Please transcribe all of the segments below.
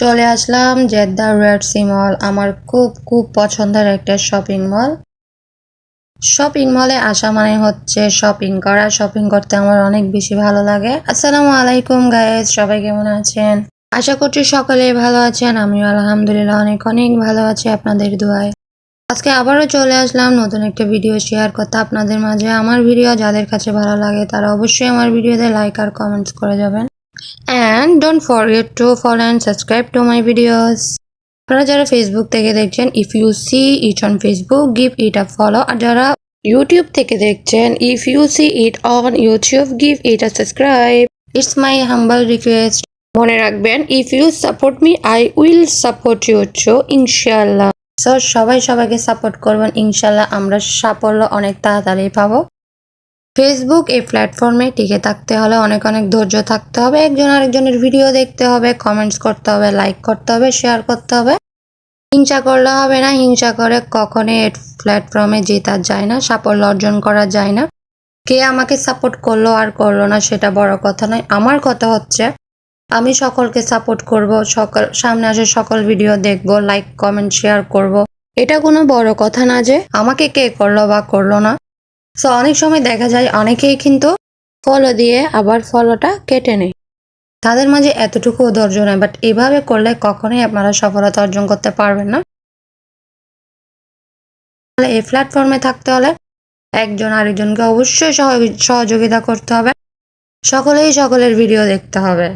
চলে আসলাম Jeddah Red Sea mall, আমার খুব খুব পছন্দের একটা শপিং মল। শপিং মলে আসা মানে হচ্ছে শপিং করা, শপিং করতে আমার অনেক বেশি ভালো লাগে। আসসালামু আলাইকুম গায়েজ সবাই কেমন আছেন? আশা করছি সকলে ভালো আছেন, আমিও আলহামদুলিল্লাহ অনেক অনেক ভালো আছি আপনাদের দোয়ায়। আজকে আবারও চলে আসলাম নতুন একটা ভিডিও শেয়ার করতে। আপনাদের মাঝে আমার ভিডিও যাদের কাছে ভালো লাগে তারা অবশ্যই আমার ভিডিওতে লাইক আর কমেন্টস করে যাবেন। And don't forget to follow and subscribe to my videos আপনারা যারা ফেসবুক থেকে দেখছেন if you see it on Facebook give it a follow আর যারা ইউটিউব থেকে দেখছেন if you see it on YouTube give it a subscribe it's my humble request মনে রাখবেন if you support me I will support you too ইনশাল্লাহ so সবাই সবাইকে support করবেন ইনশাল্লাহ আমরা সাফল্য অনেক তাড়াতাড়ি পাবো। ফেসবুক এই প্ল্যাটফর্মে টিকে থাকতে হলে অনেক অনেক ধৈর্য থাকতে হবে। একজন আরেকজনের ভিডিও দেখতে হবে কমেন্টস করতে হবে লাইক করতে হবে শেয়ার করতে হবে। হিংসা করলে হবে না, হিংসা করে কখনোই এই প্ল্যাটফর্মে জেতা যায় না, সাফল্য অর্জন করা যায় না। কে আমাকে সাপোর্ট করল আর করল না সেটা বড় কথা নয়। আমার কথা হচ্ছে, আমি সকলকে সাপোর্ট করব, সকল, সামনে আসে সকল ভিডিও দেখব লাইক কমেন্ট শেয়ার করব। এটা কোনো বড় কথা না যে, আমাকে কে করল বা করল না। সো অনেক সময় দেখা যায় অনেকেই কিন্তু ফলো দিয়ে আবার ফলোটা কেটে নেয়। তাদের মাঝে এতটুকু ধৈর্য নেই বাট এভাবে করলে কখনোই আপনারা সফলতা অর্জন করতে পারবেন না। এই প্ল্যাটফর্মে থাকতে হলে একজন আরেকজনকে অবশ্যই সহযোগি- সহযোগিতা করতে হবে। সকলেই সকলের ভিডিও দেখতে হবে।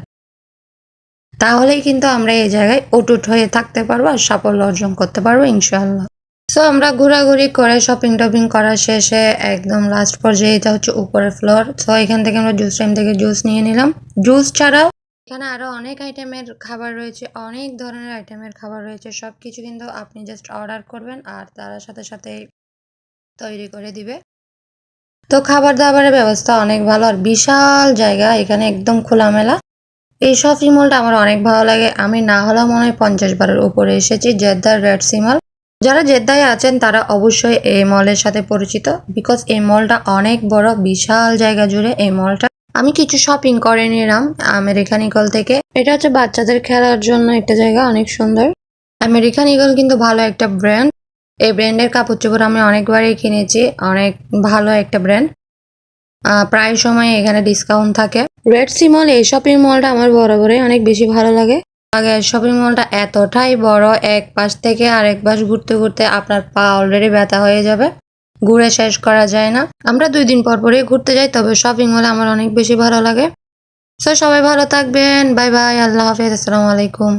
তাহলেই কিন্তু আমরা এই জায়গায় অটুট হয়ে থাকতে পারব আর সাফল্য অর্জন করতে পারব, ইনশাআল্লাহ। সো আমরা ঘোরাঘুরি করে শপিং টপিং করা শেষে একদম লাস্ট পর্যায়ে এটা হচ্ছে উপরের ফ্লোর সো এখান থেকে আমরা জুস টাইম থেকে জুস নিয়ে নিলাম। জুস ছাড়াও এখানে আরও অনেক আইটেমের খাবার রয়েছে, অনেক ধরনের আইটেমের খাবার রয়েছে। সব কিছু কিন্তু আপনি জাস্ট অর্ডার করবেন আর তারা সাথে সাথে তৈরি করে দিবে। তো, খাবার দাবারের ব্যবস্থা অনেক ভালো আর বিশাল জায়গা, এখানে একদম খোলামেলা। এই শপিং মলটা আমার অনেক ভালো লাগে। আমি না হলেও মনে হয় পঞ্চাশ বারের উপরে এসেছি, জেদ্দার রেড সি মল যারা জেদ্দায় আছেন, তারা অবশ্যই এই মলের সাথে পরিচিত বিকজ এই মলটা অনেক বড়, বিশাল জায়গা জুড়ে এই মলটা। আমি কিছু শপিং করে নিলাম আমেরিকান ইগল থেকে। এটা হচ্ছে বাচ্চাদের খেলার জন্য একটা জায়গা, অনেক সুন্দর। আমেরিকান ইগল কিন্তু ভালো একটা ব্র্যান্ড এই ব্র্যান্ডের কাপড় চোপড় আমি অনেকবারই কিনেছি, অনেক ভালো একটা ব্র্যান্ড প্রায় সময় এখানে ডিসকাউন্ট থাকে। রেড সি মল এই শপিং মলটা আমার বরাবরই অনেক বেশি ভালো লাগে। আগে শপিং মলটা এতটাই বড়, এক পাশ থেকে আরেক পাশ ঘুরতে ঘুরতে আপনার পা অলরেডি ব্যথা হয়ে যাবে। ঘুরে শেষ করা যায় না। আমরা দুই দিন পর পরই ঘুরতে যাই, তবে শপিং মলে আমার অনেক বেশি ভালো লাগে। সো সবাই ভালো থাকবেন। বাই বাই আল্লাহ হাফিজ, আসসালামু আলাইকুম।